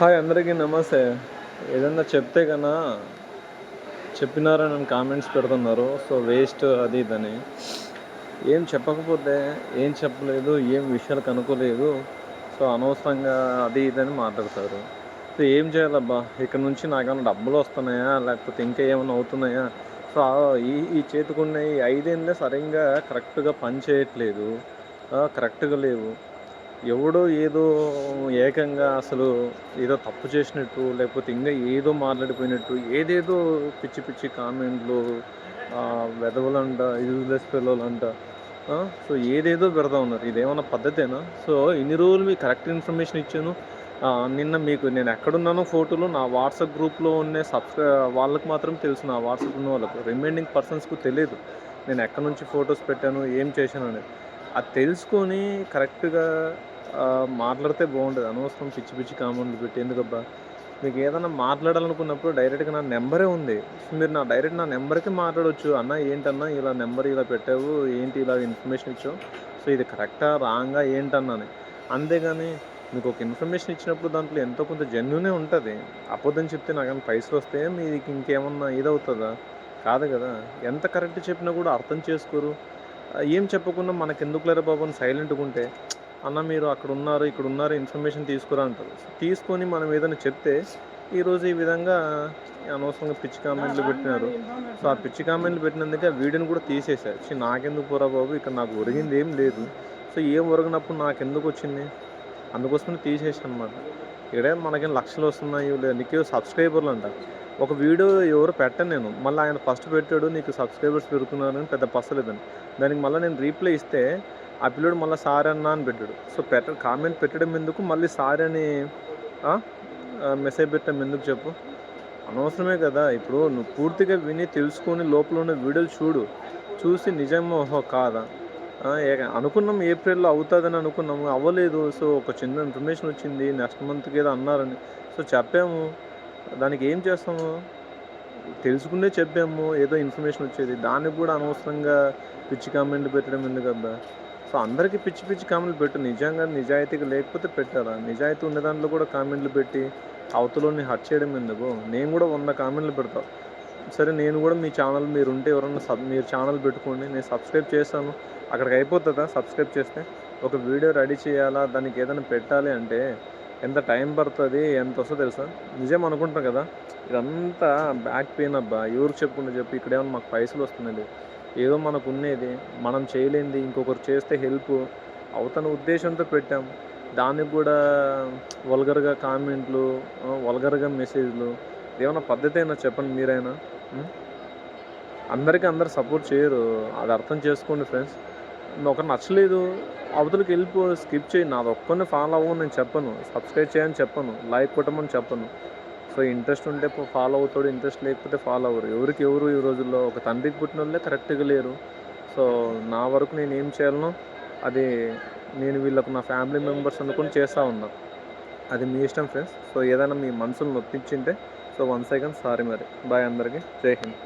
Hi అందరికీ నమస్తే. ఏదన్నా చెప్తే కన్నా చెప్పినారని నన్ను కామెంట్స్ పెడుతున్నారు. సో వేస్ట్ అది ఇదని. ఏం చెప్పకపోతే ఏం చెప్పలేదు ఏం విషయాలు కనుక్కోలేదు. సో అనవసరంగా అది ఇదని మాట్లాడతారు. సో ఏం చేయాలబ్బా? ఇక్కడ నుంచి నాకేమైనా డబ్బులు వస్తున్నాయా? లేకపోతే ఇంకా ఏమైనా అవుతున్నాయా? సో ఈ ఈ చేతికున్న ఈ ఐదేళ్ళే సరిగ్గా కరెక్ట్గా పని చేయట్లేదు. కరెక్ట్గా లేవు. ఎవడో ఏదో ఏకంగా అసలు ఏదో తప్పు చేసినట్టు లేకపోతే ఇంకా ఏదో మాట్లాడిపోయినట్టు ఏదేదో పిచ్చి పిచ్చి కామెంట్లు వెదవలంట యూజ్లెస్ పిల్లలంట. సో ఏదేదో పెడతా ఉన్నారు. ఇదేమన్నా పద్ధతేనా? సో ఇన్ని రోజులు మీకు కరెక్ట్ ఇన్ఫర్మేషన్ ఇచ్చాను. నిన్న మీకు నేను ఎక్కడున్నానో ఫోటోలు నా వాట్సాప్ గ్రూప్లో ఉన్న సబ్స్క్రై వాళ్ళకి మాత్రం తెలుసు. నా వాట్సాప్ ఉన్న వాళ్ళకు. రిమైనింగ్ పర్సన్స్కు తెలియదు నేను ఎక్కడి నుంచి ఫొటోస్ పెట్టాను ఏం చేశాను అనేది. అది తెలుసుకొని కరెక్ట్గా మాట్లాడితే బాగుంటుంది అనవసరం పిచ్చి పిచ్చి కామెంట్లు పెట్టి ఎందుకబ్బా? మీకు ఏదైనా మాట్లాడాలనుకున్నప్పుడు డైరెక్ట్గా నా నెంబరే ఉంది. మీరు నా డైరెక్ట్ నా నెంబర్కి మాట్లాడవచ్చు అన్న ఏంటన్నా ఇలా నెంబర్ ఇలా పెట్టావు ఏంటి ఇలా ఇన్ఫర్మేషన్ ఇచ్చావు? సో ఇది కరెక్టా రాంగా ఏంటన్నాని అంతేగాని మీకు ఒక ఇన్ఫర్మేషన్ ఇచ్చినప్పుడు దాంట్లో ఎంతో కొంత జెన్యునే ఉంటుంది. అబద్ధం చెప్తే నాకేమైనా పైసలు వస్తే మీకు ఇంకేమన్నా ఇదవుతుందా? కాదు కదా. ఎంత కరెక్ట్ చెప్పినా కూడా అర్థం చేసుకోరు. ఏం చెప్పకుండా మనకి ఎందుకు బాబు అని సైలెంట్గా ఉంటే అన్న మీరు అక్కడ ఉన్నారు ఇక్కడ ఉన్నారు ఇన్ఫర్మేషన్ తీసుకురా అంటారు. తీసుకొని మనం ఏదైనా చెప్తే ఈరోజు ఈ విధంగా అనవసరంగా పిచ్చి కామెంట్లు పెట్టినారు. సో ఆ పిచ్చి కామెంట్లు పెట్టినందుకే ఆ వీడియోని కూడా తీసేశారు. చి నాకెందుకు పోరా బాబు? ఇక్కడ నాకు ఒరిగింది ఏం లేదు. సో ఏం ఒరిగినప్పుడు నాకెందుకు వచ్చింది? అందుకోసమే తీసేసాను అనమాట ఇక్కడే మనకేం లక్షలు వస్తున్నాయి లేదు నీకు సబ్స్క్రైబర్లు అంట ఒక వీడియో ఎవరు పెట్టను నేను. మళ్ళీ ఆయన ఫస్ట్ పెట్టాడు నీకు సబ్స్క్రైబర్స్ పెరుగుతున్నారని పెద్ద పసలేదని దానికి మళ్ళీ నేను రీప్లై ఇస్తే ఆ పిల్లడు మళ్ళీ సారీ అన్నా అని పెట్టాడు. సో పెట్ట కామెంట్ పెట్టడం ఎందుకు? మళ్ళీ సారీ అని మెసేజ్ పెట్టడం ఎందుకు చెప్పు? అనవసరమే కదా. ఇప్పుడు నువ్వు పూర్తిగా విని తెలుసుకొని లోపల ఉన్న వీడియోలు చూడు. చూసి నిజమో ఓహో కాదా? అనుకున్నాం ఏప్రిల్లో అవుతుందని అనుకున్నాము. అవ్వలేదు. సో ఒక చిన్న ఇన్ఫర్మేషన్ వచ్చింది. నెక్స్ట్ మంత్కి ఏదో అన్నారని. సో చెప్పాము. దానికి ఏం చేస్తాము? తెలుసుకునే చెప్పాము. ఏదో ఇన్ఫర్మేషన్ వచ్చేది. దానికి కూడా అనవసరంగా పిచ్చి కామెంట్లు పెట్టడం ఎందుకు అబ్బా? సో అందరికీ పిచ్చి పిచ్చి కామెంట్లు పెట్టు. నిజంగా నిజాయితీగా లేకపోతే పెట్టారా నిజాయితీ ఉన్న దాంట్లో కూడా కామెంట్లు పెట్టి అవతలని హట్ చేయడం ఎందుకు? నేను కూడా వంద కామెంట్లు పెడతా. సరే నేను కూడా మీ ఛానల్ మీరు ఉంటే ఎవరన్నా సబ్ మీరు ఛానల్ పెట్టుకోండి నేను సబ్స్క్రైబ్ చేస్తాను. అక్కడికి అయిపోతుందా సబ్స్క్రైబ్ చేస్తే? ఒక వీడియో రెడీ చేయాలా? దానికి ఏదైనా పెట్టాలి అంటే ఎంత టైం పడుతుంది ఎంత వస్తుందో తెలుసా? నిజం అనుకుంటాం కదా ఇదంతా బ్యాక్ పెయిన్ అబ్బా. ఎవరు చెప్పుకుంటే చెప్పి ఇక్కడేమన్నా మాకు పైసలు వస్తున్నాయి. ఏదో మనకు ఉన్నది మనం చేయలేంది ఇంకొకరు చేస్తే హెల్ప్ అవుతున్న ఉద్దేశంతో పెట్టాం. దానికి కూడా వల్గర్గా కామెంట్లు వల్గర్గా మెసేజ్లు ఏమైనా పద్ధతి అయినా చెప్పండి మీరైనా. అందరికీ అందరు సపోర్ట్ చేయరు. అది అర్థం చేసుకోండి ఫ్రెండ్స్. ఒక నచ్చలేదు అవతలకి వెళ్ళిపో స్కిప్ చేయి. నాది ఒక్కరిని ఫాలో అవ్వని నేను చెప్పను. సబ్స్క్రైబ్ చేయని చెప్పను. లైక్ కొట్టమని చెప్పను. సో ఇంట్రెస్ట్ ఉంటే ఫాలో అవుతాడు. ఇంట్రెస్ట్ లేకపోతే ఫాలో అవ్వరు. ఎవరికి ఎవరు ఈ రోజుల్లో ఒక తండ్రికి పుట్టిన వాళ్ళే కరెక్ట్గా లేరు. సో నా వరకు నేను ఏం చేయాలనో అది నేను వీళ్ళకు నా ఫ్యామిలీ మెంబర్స్ అనుకుని చేస్తూ ఉన్నా. అది మీ ఇష్టం ఫ్రెండ్స్. సో ఏదైనా మీ మనసును నొప్పించింటే సో వన్ సెకండ్ సారీ మరి. బాయ్ అందరికీ. జై హింద్.